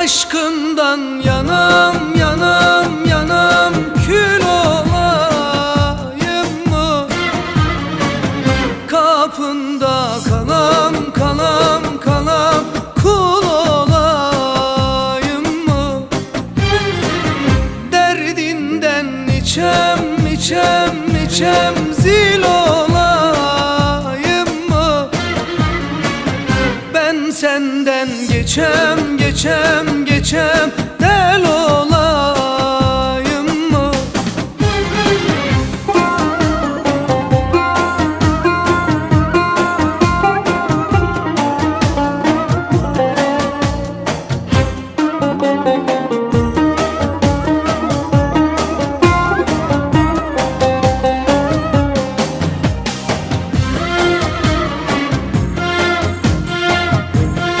Aşkından yanam yanam yanam kül olayım mı? Kapında kalam kalam kalam kul olayım mı? Derdinden içem içem içem zil olayım mı? Ben senden geçem geçem